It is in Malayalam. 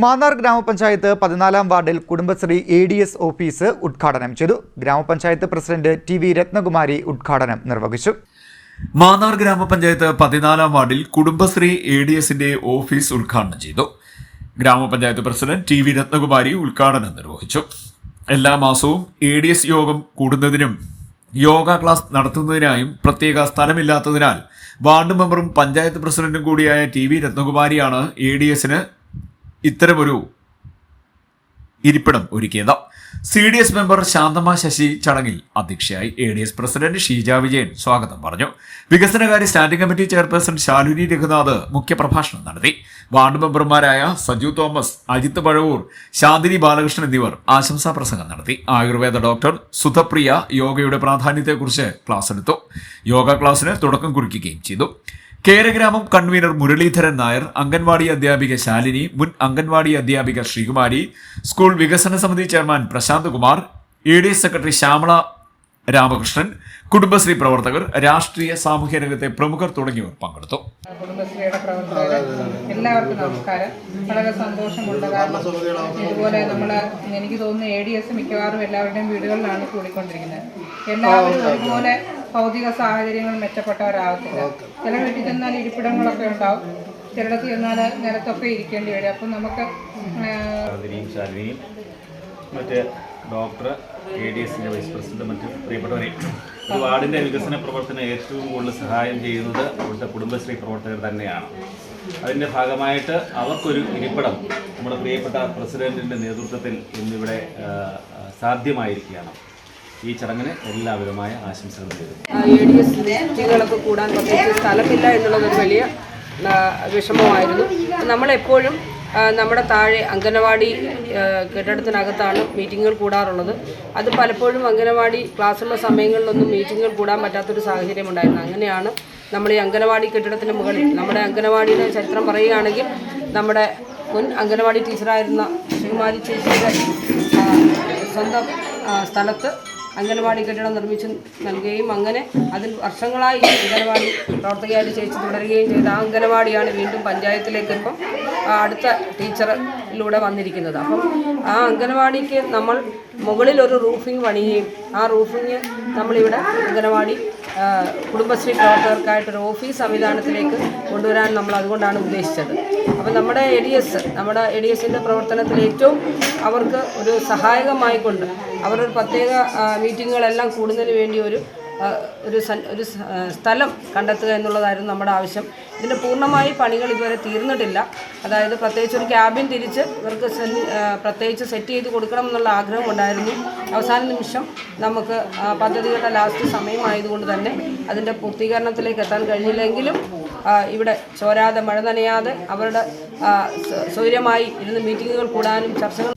മാന്നാർ ഗ്രാമപഞ്ചായത്ത് പതിനാലാം വാർഡിൽ Kudumbashree A D S office ഉദ്ഘാടനം ചെയ്തു. ഗ്രാമപഞ്ചായത്ത് പ്രസിഡന്റ് ടി വി രത്നകുമാരി ഉദ്ഘാടനം നിർവഹിച്ചു. മാന്നാർ ഗ്രാമപഞ്ചായത്ത് പതിനാലാം വാർഡിൽ കുടുംബശ്രീ എ ഡി എസിന്റെ ഓഫീസ് ഉദ്ഘാടനം ചെയ്തു. ഗ്രാമപഞ്ചായത്ത് പ്രസിഡന്റ് ടി വി രത്നകുമാരി ഉദ്ഘാടനം നിർവഹിച്ചു. എല്ലാ മാസവും എ ഡി എസ് യോഗം കൂടുന്നതിനും യോഗ ക്ലാസ് നടത്തുന്നതിനായും പ്രത്യേക സ്ഥലമില്ലാത്തതിനാൽ വാർഡ് മെമ്പറും പഞ്ചായത്ത് പ്രസിഡന്റും കൂടിയായ ടി വി രത്നകുമാരിയാണ് എ ഡി എസിന് ഇത്തരമൊരു ഇരിപ്പിടം ഒരുക്കിയത്. C D S member Shanthamma Sasi ചടങ്ങിൽ അധ്യക്ഷയായി A D S president Sheeja Vijayan സ്വാഗതം പറഞ്ഞു. വികസനകാര്യ standing committee chairperson Shaluni Raghunath മുഖ്യപ്രഭാഷണം നടത്തി. വാർഡ് മെമ്പർമാരായ സജു തോമസ് അജിത് പഴവൂർ ശാന്തിനി ബാലകൃഷ്ണൻ എന്നിവർ ആശംസാ പ്രസംഗം നടത്തി. ആയുർവേദ ഡോക്ടർ സുധപ്രിയ യോഗയുടെ പ്രാധാന്യത്തെക്കുറിച്ച് ക്ലാസ് എടുത്തു. യോഗ ക്ലാസ്സിന് തുടക്കം കുറിക്കുകയും ചെയ്തു. കേരഗ്രാമം കൺവീനർ മുരളീധരൻ നായർ അംഗൻവാടി അധ്യാപിക ശാലിനി മുൻ അംഗൻവാടി അധ്യാപിക ശ്രീകുമാരി സ്കൂൾ വികസന സമിതി chairman Prashanth Kumar A D secretary Shyamala Ramakrishnan Kudumbashree പ്രവർത്തകർ രാഷ്ട്രീയ സാമൂഹ്യ രംഗത്തെ പ്രമുഖർ തുടങ്ങിയവർ പങ്കെടുത്തു. കുടുംബശ്രീയുടെ പ്രവർത്തകർ എല്ലാവർക്കും നമസ്കാരം. വളരെ സന്തോഷമുണ്ട്. കാരണം ഇതുപോലെ നമ്മൾ എനിക്ക് തോന്നുന്നു എ ഡി എസ് മിക്കവാറും എല്ലാവരുടെയും വീടുകളിലാണ് കൂടിക്കൊണ്ടിരിക്കുന്നത്. എല്ലാവരും ഒരുപോലെ ഭൗതിക സാഹചര്യങ്ങൾ മെച്ചപ്പെട്ടവരാകത്തില്ല. ചില വീട്ടിൽ ചെന്നാൽ ഇരിപ്പിടങ്ങളൊക്കെ ഉണ്ടാവും. ചിലടത്ത് ചെന്നാൽ നിലത്തൊക്കെ ഇരിക്കേണ്ടി വരും. അപ്പം നമുക്ക് ശാലിനിയും ഡോക്ടർ എ ഡി എസിന്റെ വൈസ് പ്രസിഡന്റ് മറ്റ് പ്രിയപ്പെട്ടവരെ ഒരു വാർഡിന്റെ വികസന പ്രവർത്തനം ഏറ്റവും കൂടുതൽ സഹായം ചെയ്യുന്നത് അവിടുത്തെ കുടുംബശ്രീ പ്രവർത്തകർ തന്നെയാണ്. അതിന്റെ ഭാഗമായിട്ട് അവർക്കൊരു ഇരിപ്പിടം നമ്മുടെ പ്രിയപ്പെട്ട പ്രസിഡന്റിന്റെ നേതൃത്വത്തിൽ ഇന്നിവിടെ സാധ്യമായിരിക്കുകയാണ്. ഈ ചടങ്ങിന് എല്ലാവിധമായ ആശംസകൾ നേരുന്നു. കൂടാൻ പ്രത്യേകിച്ച് സ്ഥലമില്ല എന്നുള്ളതൊരു വലിയ വിഷമമായിരുന്നു. നമ്മളെപ്പോഴും നമ്മുടെ താഴെ അംഗനവാടി കെട്ടിടത്തിനകത്താണ് മീറ്റിങ്ങുകൾ കൂടാറുള്ളത്. അത് പലപ്പോഴും അംഗനവാടി ക്ലാസ്സുള്ള സമയങ്ങളിലൊന്നും മീറ്റിങ്ങുകൾ കൂടാൻ പറ്റാത്തൊരു സാഹചര്യം ഉണ്ടായിരുന്നു. അങ്ങനെയാണ് നമ്മൾ ഈ അംഗനവാടി കെട്ടിടത്തിന് മുകളിൽ നമ്മുടെ അംഗനവാടിയുടെ ചരിത്രം പറയുകയാണെങ്കിൽ നമ്മുടെ മുൻ അംഗനവാടി ടീച്ചറായിരുന്ന ശ്രീകുമാരി ചേച്ചിയുടെ സ്വന്തം സ്ഥലത്ത് അംഗനവാടി കെട്ടിടം നിർമ്മിച്ച് നൽകുകയും അങ്ങനെ അതിൽ വർഷങ്ങളായി ഈ അംഗനവാടി പ്രവർത്തകയായിട്ട് ചേച്ചി തുടരുകയും ചെയ്ത ആ അംഗനവാടിയാണ് വീണ്ടും പഞ്ചായത്തിലേക്ക് ഇപ്പം അടുത്ത ടീച്ചറിലൂടെ വന്നിരിക്കുന്നത്. അപ്പം ആ അംഗനവാടിക്ക് നമ്മൾ മുകളിൽ ഒരു റൂഫിംഗ് പണിയുകയും ആ റൂഫിങ് നമ്മളിവിടെ അംഗനവാടി കുടുംബശ്രീ പ്രവർത്തകർക്കായിട്ടൊരു ഓഫീസ് സംവിധാനത്തിലേക്ക് കൊണ്ടുവരാൻ നമ്മൾ അതുകൊണ്ടാണ് ഉദ്ദേശിച്ചത്. അപ്പം നമ്മുടെ എ ഡി എസ് നമ്മുടെ എ ഡി എസിന്റെ പ്രവർത്തനത്തിൽ ഏറ്റവും അവർക്ക് ഒരു സഹായകമായിക്കൊണ്ട് അവരൊരു പ്രത്യേക മീറ്റിങ്ങുകളെല്ലാം കൂടുന്നതിന് വേണ്ടി ഒരു ഒരു ഒരു സ്ഥലം കണ്ടെത്തുക എന്നുള്ളതായിരുന്നു നമ്മുടെ ആവശ്യം. ഇതിന്റെ പൂർണമായി പണികൾ ഇതുവരെ തീർന്നിട്ടില്ല. അതായത് പ്രത്യേകിച്ച് ഒരു ക്യാബിൻ തിരിച്ച് ഇവർക്ക് പ്രത്യേകിച്ച് സെറ്റ് ചെയ്ത് കൊടുക്കണം എന്നുള്ള ആഗ്രഹം ഉണ്ടായിരുന്നു. അവസാന നിമിഷം നമുക്ക് പദ്ധതികളുടെ ലാസ്റ്റ് സമയമായതുകൊണ്ട് തന്നെ അതിന്റെ പൂർത്തീകരണത്തിലേക്ക് എത്താൻ കഴിഞ്ഞില്ലെങ്കിലും ഇവിടെ ചോരാതെ മഴ നനയാതെ അവരുടെ സ്വൈര്യമായി ഇരുന്ന് മീറ്റിങ്ങുകൾ കൂടാനും ചർച്ചകൾ